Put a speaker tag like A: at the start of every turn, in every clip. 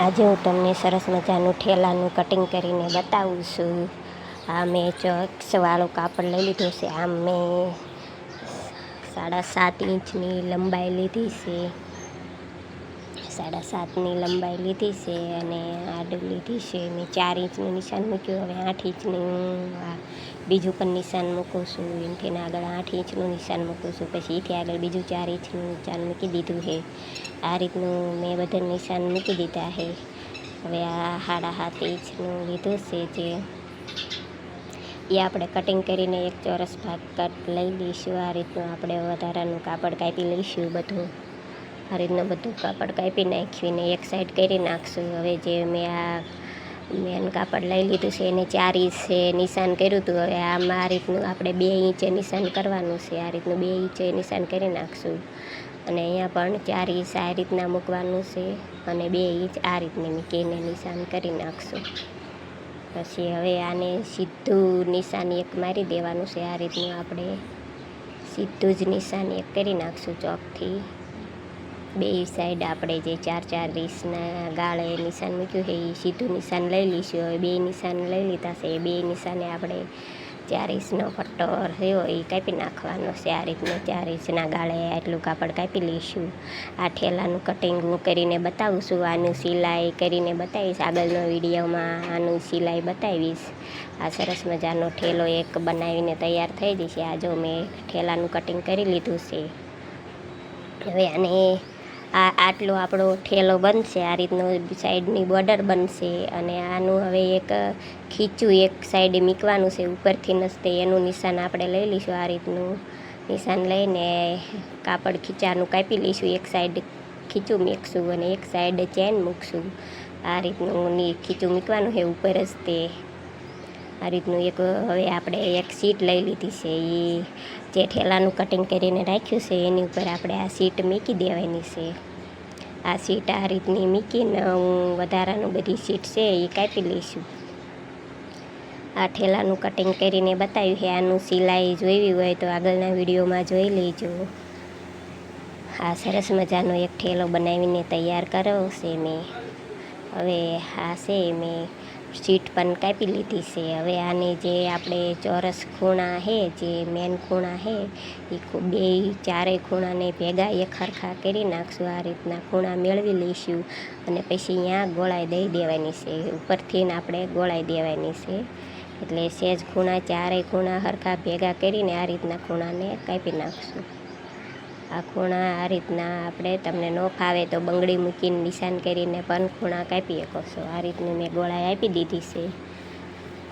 A: આજે હું તમને સરસ મજાનું ઠેલાનું કટિંગ કરીને બતાવું છું. આ મેં ચોક્સવાળું કાપડ લઈ લીધું છે. આમ મેં સાડા સાત ઇંચની લંબાઈ લીધી છે. સાડા સાતની લંબાઈ લીધી છે અને આડું લીધી છે. મેં ચાર ઇંચનું નિશાન મૂક્યું. હવે આઠ ઇંચનું બીજું પણ નિશાન મૂકું છું. એનાથી આગળ આઠ ઇંચનું નિશાન મૂકું છું. પછી એથી આગળ બીજું ચાર ઇંચનું નિશાન મૂકી દીધું છે. આ રીતનું મેં બધા નિશાન મૂકી દીધા છે. હવે આ સાડા સાત ઇંચનું લીધું છે જે એ આપણે કટિંગ કરીને એક ચોરસ ભાગ કટ લઈ લઈશું. આ રીતનું આપણે વધારાનું કાપડ કાપી લઈશું બધું. આ રીતનું બધું કાપડ કાપી નાખીને એક સાઈડ કરી નાખશું. હવે જે મેં આ મેન કાપડ લઈ લીધું છે, એને ચાર ઇંચે નિશાન કર્યું હતું હવે આમાં આ રીતનું આપણે બે ઇંચે નિશાન કરવાનું છે. આ રીતનું બે ઇંચે નિશાન કરી નાખશું. અને અહીંયા પણ ચાર ઇંચ આ રીતના મૂકવાનું છે. અને બે ઇંચ આ રીતની મૂકીને નિશાન કરી નાખશું. પછી હવે આને સીધું નિશાન એક મારી દેવાનું છે. આ રીતનું આપણે સીધું જ નિશાન એક કરી નાખશું ચોકથી. બે સાઈડ આપણે જે ચાર ચાર રીસના ગાળે નિશાન મૂક્યું છે એ સીધું નિશાન લઈ લઈશું. હવે બે નિશાન લઈ લીધા છે. એ બે નિશાને આપણે ચાર ઇંચનો પટ્ટો રહ્યો એ કાપી નાખવાનો છે. આ રીતનો ચાર ઇંચના ગાળે આટલું કાપડ કાપી લઈશું. આ ઠેલાનું કટિંગ હું કરીને બતાવું આનું સિલાઈ કરીને બતાવીશ. આગળનો વિડીયોમાં આનું સિલાઈ બતાવીશ. આ સરસ મજાનો ઠેલો એક બનાવીને તૈયાર થઈ જશે. આ જો મેં ઠેલાનું કટિંગ કરી લીધું છે. હવે આને આ આટલો આપણો ઠેલો બનશે, આ રીતનું સાઈડની બોર્ડર બનશે અને આનું હવે એક ખીચું એક સાઈડે મૂકવાનું છે, ઉપરથી નસતે એનું નિશાન આપણે લઈ લઈશું આ રીતનું નિશાન લઈને કાપડ ખીચાનું કાપી લઈશું, એક સાઈડ ખીચું મૂકશું અને એક સાઈડ ચેન મૂકશું. આ રીતનું ખીચું મૂકવાનું છે, ઉપર જ તે આ રીતનું એક હવે આપણે એક સીટ લઈ લીધી છે એ જે ઠેલાનું કટિંગ કરીને રાખ્યું છે, એની ઉપર આપણે આ સીટ મૂકી દેવાની છે. આ સીટ આ રીતની મૂકીને હું વધારાનું બધી સીટ છે એ કાપી લઈશું. આ ઠેલાનું કટિંગ કરીને બતાવ્યું છે, આનું સિલાઈ જોઈવી હોય તો આગળના વિડીયોમાં જોઈ લેજો. આ સરસ મજાનો એક ઠેલો બનાવીને તૈયાર કર્યો છે મેં. હવે આ છે મેં સીટ પણ કાપી લીધી છે. હવે આને જે આપણે ચોરસ ખૂણા છે જે મેન ખૂણા છે એ બે ચારેય ખૂણાને ભેગા એક સરખા કરી નાખશું. આ રીતના ખૂણા મેળવી લઈશું અને પછી અહીંયા ગોળાઈ દઈ દેવાની છે. ઉપરથી આપણે ગોળાઈ દેવાની છે. એટલે સેજ ખૂણા ચારેય ખૂણા સરખા ભેગા કરીને આ રીતના ખૂણાને કાપી નાખશું. આ ખૂણા આ રીતના આપણે તમને ન ફાવે તો બંગડી મૂકીને નિશાન કરીને પણ ખૂણા કાપી શકો છો. આ રીતનું મેં ગોળાઈ આપી દીધી છે.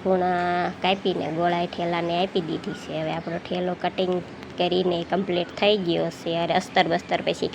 A: ખૂણા કાપીને ગોળાઈ ઠેલાને આપી દીધી છે. હવે આપણો ઠેલો કટિંગ કરીને કમ્પ્લીટ થઈ ગયો છે. અરે અસ્તર બસ્તર પછી